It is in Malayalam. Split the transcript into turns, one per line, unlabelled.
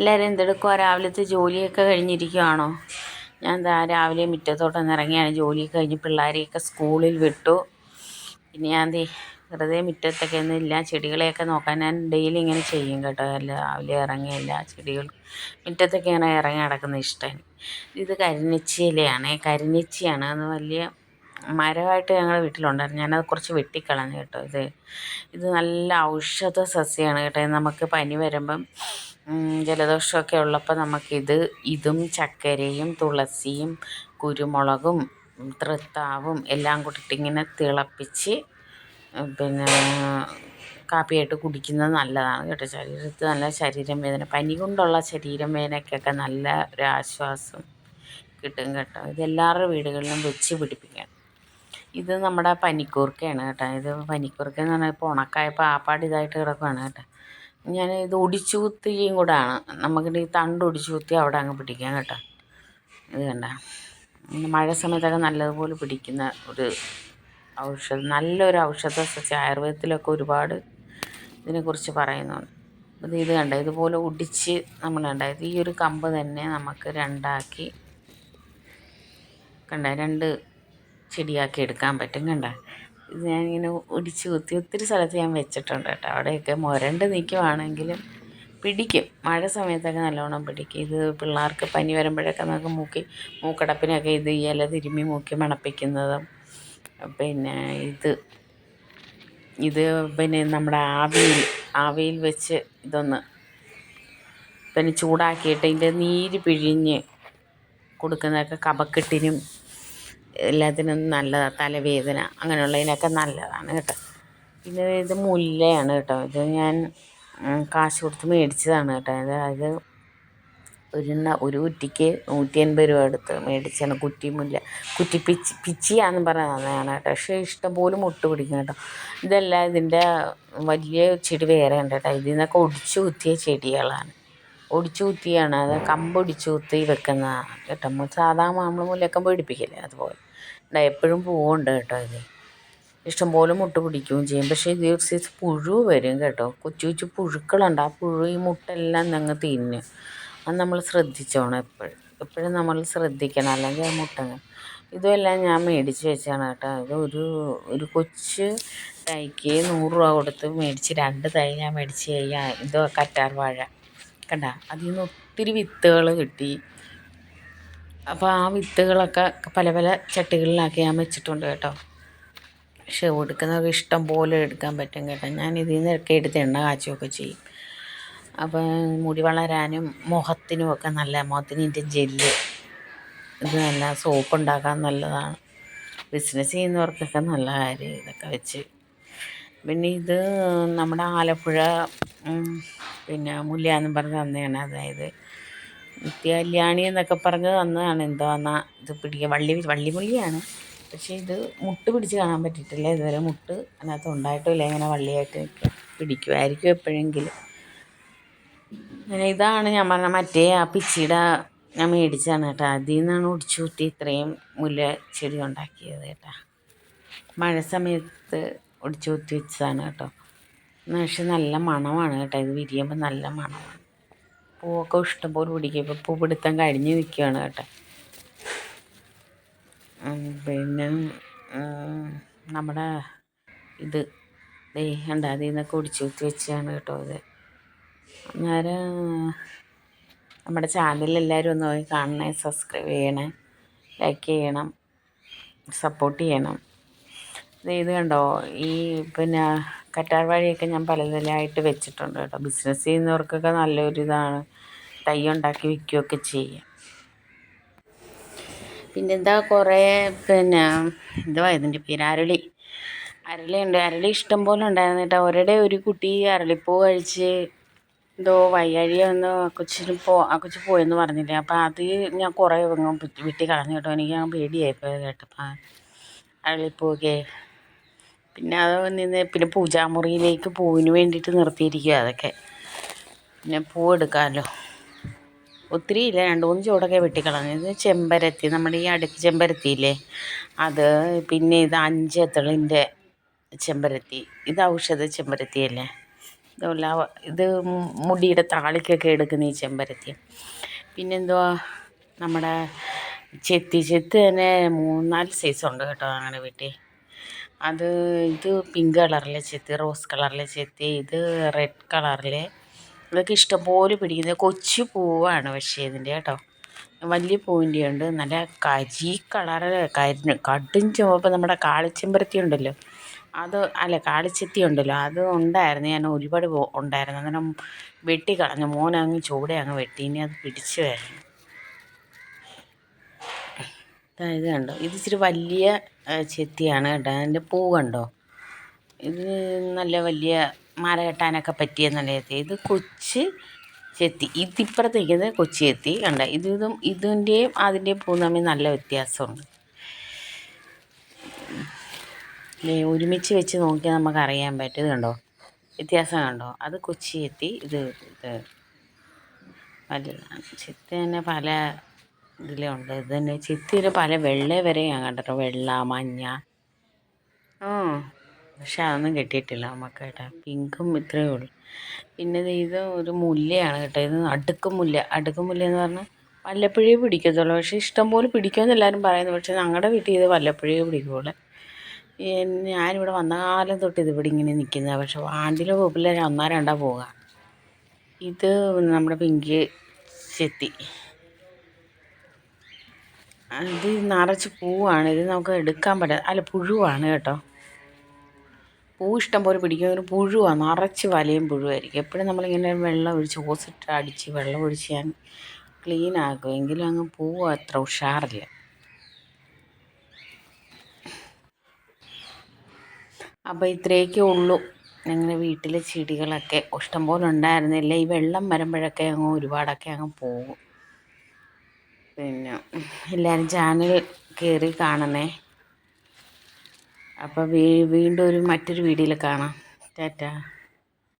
എല്ലാവരും എന്തെടുക്കുവാ? രാവിലത്തെ ജോലിയൊക്കെ കഴിഞ്ഞിരിക്കുവാണോ? ഞാൻ ദാ രാവിലെ മുറ്റത്തോട്ടൊന്ന് ഇറങ്ങിയാണ്. ജോലിയൊക്കെ കഴിഞ്ഞ് പിള്ളേരെയൊക്കെ സ്കൂളിൽ വിട്ടു. പിന്നെ ഞാൻ ദേ വെറുതെ മുറ്റത്തൊക്കെ ഒന്നും ഇല്ല ചെടികളെയൊക്കെ നോക്കാൻ ഞാൻ ഡെയിലി ഇങ്ങനെ ചെയ്യും കേട്ടോ. എല്ലാ രാവിലെ ഇറങ്ങി എല്ലാ ചെടികൾ മുറ്റത്തൊക്കെ ഇങ്ങനെ ഇറങ്ങി നടക്കുന്ന ഇഷ്ടമാണ് ഇത് കരിനിച്ചി ഇലയാണ് കരിനിച്ചിയാണ്. അത് വലിയ മരമായിട്ട് ഞങ്ങളുടെ വീട്ടിലുണ്ടായിരുന്നു. ഞാനത് കുറച്ച് വെട്ടിക്കളഞ്ഞു കേട്ടോ. ഇത് ഇത് നല്ല ഔഷധ സസ്യമാണ് കേട്ടോ. നമുക്ക് പനി വരുമ്പം ജലദോഷമൊക്കെ ഉള്ളപ്പോൾ നമുക്കിത് ഇതും ചക്കരയും തുളസിയും കുരുമുളകും തൃത്താവും എല്ലാം കൂട്ടിയിട്ട് ഇങ്ങനെ തിളപ്പിച്ച് പിന്നെ കാപ്പിയായിട്ട് കുടിക്കുന്നത് നല്ലതാണ് കേട്ടോ. ശരീരത്തിൽ നല്ല ശരീരം വേദന പനി കൊണ്ടുള്ള ശരീരം വേദനയ്ക്കൊക്കെ നല്ല ഒരു ആശ്വാസം കിട്ടും കേട്ടോ. ഇത് എല്ലാവരുടെ വീടുകളിലും വെച്ച് പിടിപ്പിക്കണം ഇത് നമ്മുടെ പനിക്കൂർക്കയാണ് കേട്ടോ. ഇത് പനിക്കൂർക്ക എന്ന് പറഞ്ഞാൽ ഇപ്പോൾ ഉണക്കായപ്പോൾ ആപ്പാട് ഇതായിട്ട് കിടക്കുകയാണ് കേട്ടോ. ഞാൻ ഇത് ഒടിച്ചു കുത്തിയും കൂടാണ്. നമുക്ക് ഈ തണ്ട് ഒടിച്ചു കുത്തി അവിടെ അങ്ങ് പിടിക്കാം കേട്ടോ. ഇത് കണ്ട. മഴ സമയത്തൊക്കെ നല്ലതുപോലെ പിടിക്കുന്ന ഒരു ഔഷധം നല്ലൊരു ഔഷധ സസ്യം. ആയുർവേദത്തിലൊക്കെ ഒരുപാട് ഇതിനെക്കുറിച്ച് പറയുന്നുണ്ട്. ഇത് ഇത് കണ്ട. ഇതുപോലെ ഒടിച്ച് നമ്മൾ ഉണ്ടായത് ഈ ഒരു കമ്പ് തന്നെ നമുക്ക് രണ്ടാക്കി കണ്ട. രണ്ട് ചെടിയാക്കി എടുക്കാൻ പറ്റും കണ്ട. ഇത് ഞാനിങ്ങനെ ഒടിച്ച് കുത്തി ഒത്തിരി സ്ഥലത്ത് ഞാൻ വെച്ചിട്ടുണ്ട് കേട്ടോ. അവിടെയൊക്കെ മുരണ്ട് നിൽക്കുവാണെങ്കിലും പിടിക്കും. മഴ സമയത്തൊക്കെ നല്ലോണം പിടിക്കും. ഇത് പിള്ളേർക്ക് പനി വരുമ്പോഴൊക്കെ നമുക്ക് മൂക്കി മൂക്കടപ്പിനൊക്കെ ഇത് ഇല തിരുമ്മി മൂക്കി മണപ്പിക്കുന്നതും. പിന്നെ ഇത് ഇത് പിന്നെ നമ്മുടെ ആവിയിൽ ആവിയിൽ വെച്ച് ഇതൊന്ന് പിന്നെ ചൂടാക്കിയിട്ട് ഇതിന്റെ നീര് പിഴിഞ്ഞ് കൊടുക്കുന്നതൊക്കെ കഫക്കെട്ടിനും എല്ലാത്തിനും നല്ലതാണ് തലവേദന അങ്ങനെയുള്ളതിനൊക്കെ നല്ലതാണ് കേട്ടോ. പിന്നെ ഇത് മുല്ലയാണ് കേട്ടോ. ഇത് ഞാൻ കാശ് കൊടുത്ത് മേടിച്ചതാണ് കേട്ടോ. അതായത് ഒരു ഒരു കുറ്റിക്ക് നൂറ്റി എൺപത് രൂപ എടുത്ത് മേടിച്ചാണ് കുറ്റി മുല്ല. കുറ്റി പിച്ചി പിച്ചിയാന്ന് പറയുന്നതാണ് കേട്ടോ. പക്ഷേ ഇഷ്ടംപോലെ മുട്ട് പിടിക്കും കേട്ടോ. ഇതെല്ലാം ഇതിന്റെ വലിയ ചെടി വേറെ ഉണ്ട് കേട്ടോ. ഇതിൽ നിന്നൊക്കെ ഒടിച്ചു കുത്തിയ ചെടികളാണ്. ഒടിച്ചു കുത്തിയാണ് അത് കമ്പ് ഒടിച്ചു കുത്തി വെക്കുന്നതാണ് കേട്ടോ സാധാ നമ്മൾ മുല്ലക്കമ്പ് പിടിപ്പിക്കില്ലേ അതുപോലെ. എപ്പോഴും പൂവുണ്ട് കേട്ടോ ഇത്. ഇഷ്ടംപോലെ മുട്ട പിടിക്കുകയും ചെയ്യും. പക്ഷേ ഇത് ദിവസം പുഴു വരും കേട്ടോ. കൊച്ചു കൊച്ചു പുഴുക്കളുണ്ട്. ആ പുഴു ഈ മുട്ടെല്ലാം ഞങ്ങൾ തിന്ന്. അത് നമ്മൾ ശ്രദ്ധിച്ചോണം എപ്പോഴും. എപ്പോഴും നമ്മൾ ശ്രദ്ധിക്കണം. അല്ലെങ്കിൽ ആ മുട്ട ഇതുമെല്ലാം ഞാൻ മേടിച്ച് വെച്ചാണ് കേട്ടോ. ഇത് ഒരു ഒരു കൊച്ച് തൈക്ക് നൂറ് രൂപ കൊടുത്ത് മേടിച്ച് രണ്ട് തൈ ഞാൻ മേടിച്ച് കഴിഞ്ഞാൽ ഇത് കറ്റാർ വാഴ കണ്ട. അതിൽ നിന്ന് ഒത്തിരി വിത്തുകൾ കിട്ടി. അപ്പോൾ ആ വിത്തുകളൊക്കെ പല പല ചട്ടികളിലാക്കി ഞാൻ വെച്ചിട്ടുണ്ട് കേട്ടോ. പക്ഷേ എടുക്കുന്നതൊക്കെ ഇഷ്ടം പോലെ എടുക്കാൻ പറ്റും കേട്ടോ. ഞാൻ ഇതിൽ നിന്നൊക്കെ എടുത്ത് എണ്ണ കാച്ചുകയൊക്കെ ചെയ്യും. അപ്പോൾ മുടി വളരാനും മുഖത്തിനുമൊക്കെ നല്ല മുഖത്തിന് ഇതിന്റെ ജെല്ല്. ഇത് നല്ല സോപ്പ് ഉണ്ടാക്കാൻ നല്ലതാണ്. ബിസിനസ് ചെയ്യുന്നവർക്കൊക്കെ നല്ല കാര്യം ഇതൊക്കെ വെച്ച്. പിന്നെ ഇത് നമ്മുടെ ആലപ്പുഴ പിന്നെ മുല്ലയാന്നും പറഞ്ഞ് തന്നെയാണ് അതായത് നിത്യകല്യാണി എന്നൊക്കെ പറഞ്ഞ് തന്നതാണ്. എന്തുവാന്നാ ഇത് പിടിക്കുക വള്ളി വള്ളിമുല്ലയാണ് പക്ഷേ ഇത് മുട്ട് പിടിച്ച് കാണാൻ പറ്റിയിട്ടില്ല. ഇതുവരെ മുട്ട് അതിനകത്ത് ഉണ്ടായിട്ടില്ല. ഇങ്ങനെ വള്ളിയായിട്ട് പിടിക്കുമായിരിക്കും എപ്പോഴെങ്കിലും. അങ്ങനെ ഇതാണ് ഞാൻ പറഞ്ഞ മറ്റേ ആ പിച്ചിയുടെ ഞാൻ മേടിച്ചതാണ് കേട്ടോ. അതിൽ നിന്നാണ് ഒടിച്ചു കൂട്ടി ഇത്രയും മുല്ല ചെടി ഉണ്ടാക്കിയത് കേട്ടോ. മഴ സമയത്ത് ഒടിച്ചു കുത്തി വെച്ചതാണ് കേട്ടോ. പക്ഷെ നല്ല മണമാണ് കേട്ടോ. ഇത് വിരിയുമ്പോൾ നല്ല മണമാണ്. പൂവൊക്കെ ഇഷ്ടംപോലെ പിടിക്കും. ഇപ്പോൾ പൂ പിടുത്തം കഴിഞ്ഞ് നിൽക്കുകയാണ് കേട്ടോ. പിന്നെ നമ്മുടെ ഇത് ദേ അതിൽ നിന്നൊക്കെ ഒടിച്ചു കുത്തി വെച്ചാണ് കേട്ടോ ഇത്. അന്നേരം നമ്മുടെ ചാനൽ ഒന്ന് പോയി കാണണേ സബ്സ്ക്രൈബ് ചെയ്യണേ ലൈക്ക് ചെയ്യണം സപ്പോർട്ട് ചെയ്യണം. ഇത് കണ്ടോ? ഈ പിന്നെ കറ്റാർ വാഴയൊക്കെ ഞാൻ പലതിലായിട്ട് വെച്ചിട്ടുണ്ട് കേട്ടോ. ബിസിനസ് ചെയ്യുന്നവർക്കൊക്കെ നല്ലൊരിതാണ്. തൈ ഉണ്ടാക്കി വിൽക്കുകയൊക്കെ ചെയ്യാം. പിന്നെന്താ കുറേ പിന്നെ എന്തുവാ ഇതിന്റെ പേര്? അരളി. അരളിയുണ്ട് അരളി ഇഷ്ടം പോലെ ഉണ്ടായിരുന്നു കേട്ടോ. ഒരിടെ ഒരു കുട്ടി അരളിപ്പൂ കഴിച്ച് എന്തോ വയ്യാഴിക ഒന്ന് കൊച്ചിന് പോ ആ കൊച്ചു പോയെന്ന് പറഞ്ഞില്ലേ. അപ്പോൾ അത് ഞാൻ കുറേ വിട്ടി കളഞ്ഞു കേട്ടോ. എനിക്ക് ഞാൻ പേടിയായിപ്പോയി കേട്ടപ്പോൾ അരളിപ്പൂവൊക്കെ പിന്നെ അത് നിന്ന് പിന്നെ പൂജാമുറിയിലേക്ക് പൂവിന് വേണ്ടിയിട്ട് നിർത്തിയിരിക്കുക അതൊക്കെ. പിന്നെ പൂ എടുക്കാമല്ലോ ഒത്തിരി ഇല്ല രണ്ട് മൂന്ന് ചൂടൊക്കെ വെട്ടിക്കളഞ്ഞു. ഇത് ചെമ്പരത്തി നമ്മുടെ ഈ അടുക്ക് ചെമ്പരത്തിയില്ലേ? അത് പിന്നെ ഇത് അഞ്ച് എത്തളിന്റെ ചെമ്പരത്തി. ഇത് ഔഷധ ചെമ്പരത്തിയല്ലേ? ഇതുമല്ല ഇത് മുടിയുടെ താളിക്കൊക്കെ എടുക്കുന്ന ഈ ചെമ്പരത്തി. പിന്നെന്തുവാ നമ്മുടെ ചെത്തി ചെത്തി തന്നെ മൂന്നാൽ സൈസ് ഉണ്ട് കേട്ടോ ഞങ്ങളുടെ വീട്ടിൽ അത് ഇത് പിങ്ക് കളറിലെ ചെത്തി റോസ് കളറിലെ ചെത്തി ഇത് റെഡ് കളറിലെ ഇതൊക്കെ ഇഷ്ടംപോലെ പിടിക്കുന്നത് കൊച്ചു പൂവാണ് പക്ഷേ ഇതിന്റെ കേട്ടോ. വലിയ പൂവിന്റെ ഉണ്ട്. നല്ല കരി കളറ് കരി കടും ചുവപ്പ് നമ്മുടെ കാളിച്ചെമ്പരത്തി ഉണ്ടല്ലോ. അത് അല്ല കാളിച്ചെത്തി ഉണ്ടല്ലോ. അത് ഉണ്ടായിരുന്നു. ഞാൻ ഒരുപാട് ഉണ്ടായിരുന്നു. അങ്ങനെ വെട്ടി കളഞ്ഞു. മോനങ്ങ് ചൂടെ അങ്ങ് വെട്ടി. ഇനി അത് പിടിച്ച് വരണം. ഇത് കണ്ടോ. ഇത് ഇച്ചിരി വലിയ ചെത്തിയാണ് കേട്ടോ. അതിന്റെ പൂ കണ്ടോ? ഇത് നല്ല വലിയ മാല കെട്ടാനൊക്കെ പറ്റിയ നല്ല ചെത്തി ഇത് കൊച്ച് ചെത്തി. ഇതിപ്പുറത്ത് കൊച്ചി ചെത്തി. കണ്ട? ഇത് ഇതും ഇതിന്റെയും അതിന്റെയും പൂ തമ്മിൽ നല്ല വ്യത്യാസമുണ്ട്. ഒരുമിച്ച് വെച്ച് നോക്കിയാൽ നമുക്ക് അറിയാൻ പറ്റും കണ്ടോ? വ്യത്യാസം കണ്ടോ? അത് കൊച്ചി എത്തി ഇത് ഇത്. വലുതാണ്. ചെത്തി തന്നെ പല ഇതിലുണ്ട് ഇത് തന്നെ ചെത്തിയിൽ പല വെള്ള വരെ ഞാൻ കണ്ടിട്ട് വെള്ള മഞ്ഞ. ആ. പക്ഷെ അതൊന്നും കിട്ടിയിട്ടില്ല നമുക്ക് കേട്ടോ. പിങ്കും ഇത്രയേ ഉള്ളൂ. പിന്നെ ഇത് ഒരു മുല്ലയാണ് കേട്ടോ. ഇത് അടുക്കും മുല്ല. അടുക്കും മുല്ല എന്ന് പറഞ്ഞാൽ വല്ലപ്പോഴേ പിടിക്കത്തുള്ളൂ. പക്ഷേ ഇഷ്ടംപോലെ പിടിക്കുമെന്ന് എല്ലാവരും പറയുന്നു. പക്ഷേ ഞങ്ങളുടെ വീട്ടിൽ ഇത് വല്ലപ്പോഴേ പിടിക്കുള്ളൂ. ഈ ഞാനിവിടെ വന്ന കാലം തൊട്ട് ഇത് ഇവിടെ ഇങ്ങനെ നിൽക്കുന്നത് പക്ഷേ വാണ്ടിലെ പോപ്പില്ല ഒന്നാ രണ്ടാ പോവുക ഇത് നമ്മുടെ പിങ്ക് ചെത്തി. ഇത് നിറച്ച് പൂവാണ്. ഇത് നമുക്ക് എടുക്കാൻ പറ്റാ അല്ല പുഴുവാണ് കേട്ടോ. പൂ ഇഷ്ടം പോലെ പിടിക്കുന്ന പുഴുവാണ് നിറച്ച് വലയും പുഴുവായിരിക്കും. എപ്പോഴും നമ്മളിങ്ങനെ വെള്ളം ഒഴിച്ച് ഓസിട്ട് അടിച്ച് വെള്ളം ഒഴിച്ച് ഞാൻ ക്ലീൻ ആക്കും. എങ്കിലും അങ്ങ് പൂവ് അത്ര ഉഷാറില്ല. അപ്പോൾ ഇത്രയൊക്കെ ഉള്ളൂ. ഞങ്ങളുടെ വീട്ടിലെ ചെടികളൊക്കെ. ഇഷ്ടംപോലെ ഉണ്ടായിരുന്നില്ല. ഈ വെള്ളം വരുമ്പോഴൊക്കെ അങ്ങ് ഒരുപാടൊക്കെ അങ്ങ് പോകും. പിന്നെ എല്ലാവരും ചാനൽ കയറി കാണണേ അപ്പോൾ വീണ്ടും ഒരു മറ്റൊരു വീഡിയോയിൽ കാണാം. ടാറ്റാ.